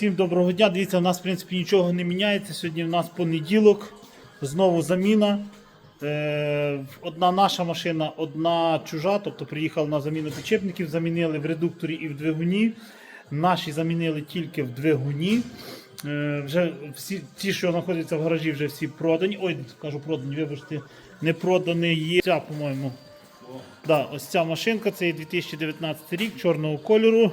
всім доброго дня. Дивіться, у нас в принципі нічого не міняється. Сьогодні у нас понеділок, знову заміна. Е, одна наша машина, одна чужа, тобто приїхали на заміну підчепників, замінили в редукторі і в двигуні. Наші замінили тільки в двигуні. Е, вже всі ті, що знаходяться в гаражі, вже всі продані. Ой, кажу продані, вибачте, не продані є. Ця, по-моєму, Да, ось ця машинка, це 2019 рік, чорного кольору,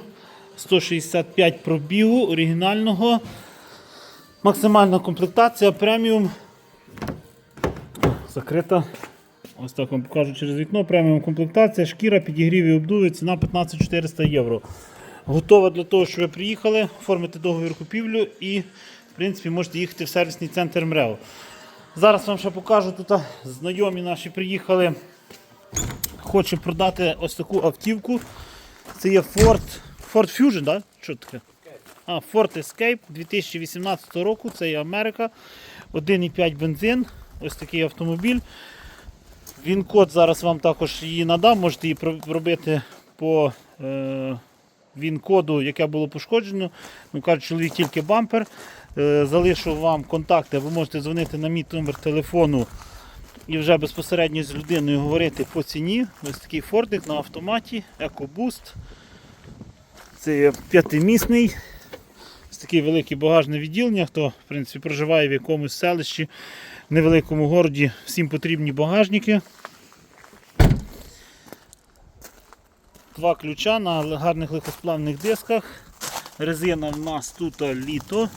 165 пробігу, оригінального. Максимальна комплектація, преміум. Закрита. Ось так вам покажу через вікно. Преміум комплектація, шкіра, підігрів і обдуви, ціна 15 400 євро. Готова для того, щоб ви приїхали, оформити договір купівлю і, в принципі, можете їхати в сервісний центр МРЕО. Зараз вам ще покажу тут знайомі наші приїхали хоче продати ось таку автівку. Це є Ford, Ford Fusion, да? Що таке? А, Ford Escape 2018 року, це є Америка. 1,5 бензин. Ось такий автомобіль. Він код зараз вам також її надам, можете її робити по е, він коду, яке було пошкоджено. Ну, каже, чоловік тільки бампер. Е, залишу вам контакти, ви можете дзвонити на мій номер телефону і вже безпосередньо з людиною говорити по ціні. Ось такий фордик на автоматі, EcoBoost. Це є п'ятимісний. Ось таке велике багажне відділення. Хто в принципі, проживає в якомусь селищі, невеликому городі, всім потрібні багажники. Два ключа на гарних легкосплавних дисках. Резина в нас тут літо.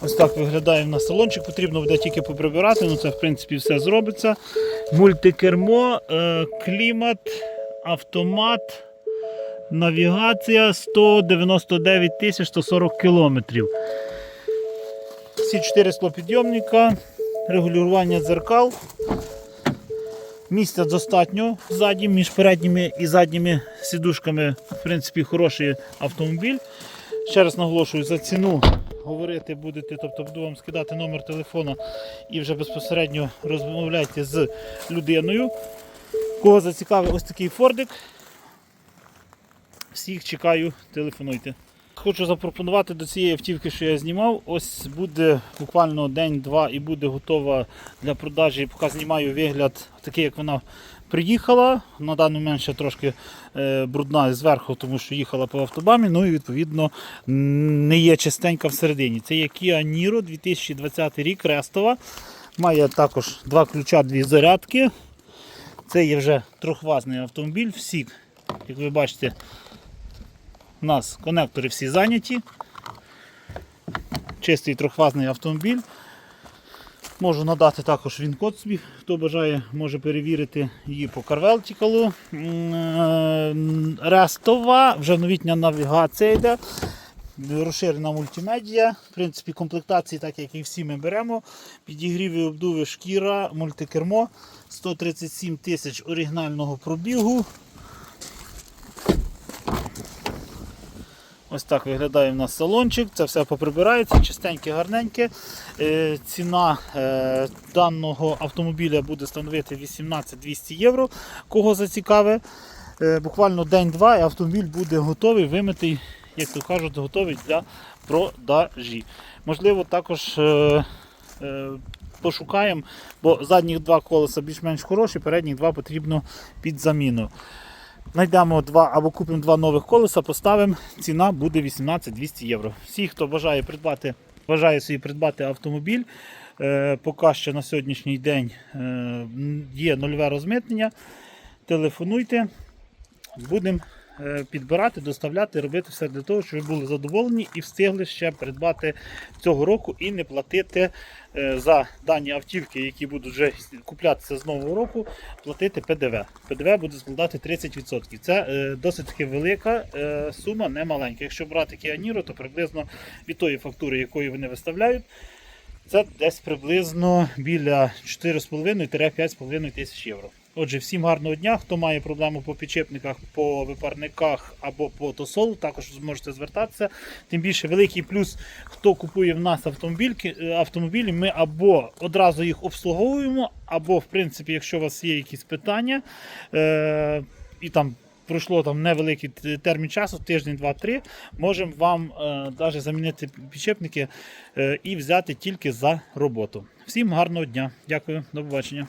Ось так виглядає в нас салончик, потрібно буде тільки поприбирати, ну це в принципі все зробиться. Мультикермо, е, клімат, автомат, навігація 199 тисяч 140 кілометрів. Всі 4 склопідйомника, регулювання дзеркал. Місця достатньо ззаді, між передніми і задніми сідушками, в принципі, хороший автомобіль. Ще раз наголошую, за ціну говорити будете, тобто буду вам скидати номер телефона і вже безпосередньо розмовляйте з людиною. Кого зацікавив ось такий фордик. Всіх чекаю, телефонуйте. Хочу запропонувати до цієї автівки, що я знімав. Ось буде буквально день-два і буде готова для продажі. Поки знімаю вигляд, такий, як вона приїхала. На даний момент ще трошки е, брудна зверху, тому що їхала по автобамі. Ну і відповідно не є чистенька всередині. Це є Kia Niro 2020 рік Рестова. Має також два ключа, дві зарядки. Це є вже трьохвазний автомобіль. Всі, як ви бачите, у нас конектори всі зайняті. Чистий трьохфазний автомобіль. Можу надати також він код собі, хто бажає, може перевірити її по карвелтікалу. Рестова, вже новітня навігація йде. Розширена мультимедія. В принципі, комплектації, так як і всі ми беремо. Підігріві обдуви шкіра, мультикермо, 137 тисяч оригінального пробігу. Ось так виглядає в нас салончик, це все поприбирається, чистеньке, гарненьке. Е, ціна е, даного автомобіля буде становити 18 200 євро. Кого зацікаве, е, буквально день-два і автомобіль буде готовий, вимитий, як то кажуть, готовий для продажі. Можливо, також е, е, пошукаємо, бо задніх два колеса більш-менш хороші, передніх два потрібно під заміну. Знайдемо два або купимо два нових колеса, поставимо. Ціна буде 18 200 євро. Всі, хто бажає придбати, бажає собі придбати автомобіль, е, поки що на сьогоднішній день е, є нульове розмитнення. Телефонуйте, будемо підбирати, доставляти, робити все для того, щоб ви були задоволені і встигли ще придбати цього року і не платити е, за дані автівки, які будуть вже куплятися з нового року, платити ПДВ. ПДВ буде складати 30%. Це е, досить таки велика е, сума, не маленька. Якщо брати Niro, то приблизно від тої фактури, якої вони виставляють, це десь приблизно біля 4,5-5,5 тисяч євро. Отже, всім гарного дня. Хто має проблему по підчепниках, по випарниках або по тосолу, також зможете звертатися. Тим більше великий плюс, хто купує в нас е, автомобілі, ми або одразу їх обслуговуємо, або, в принципі, якщо у вас є якісь питання, е- і там пройшло там невеликий термін часу, тиждень, два-три, можемо вам навіть замінити підшипники е, і взяти тільки за роботу. Всім гарного дня. Дякую, до побачення.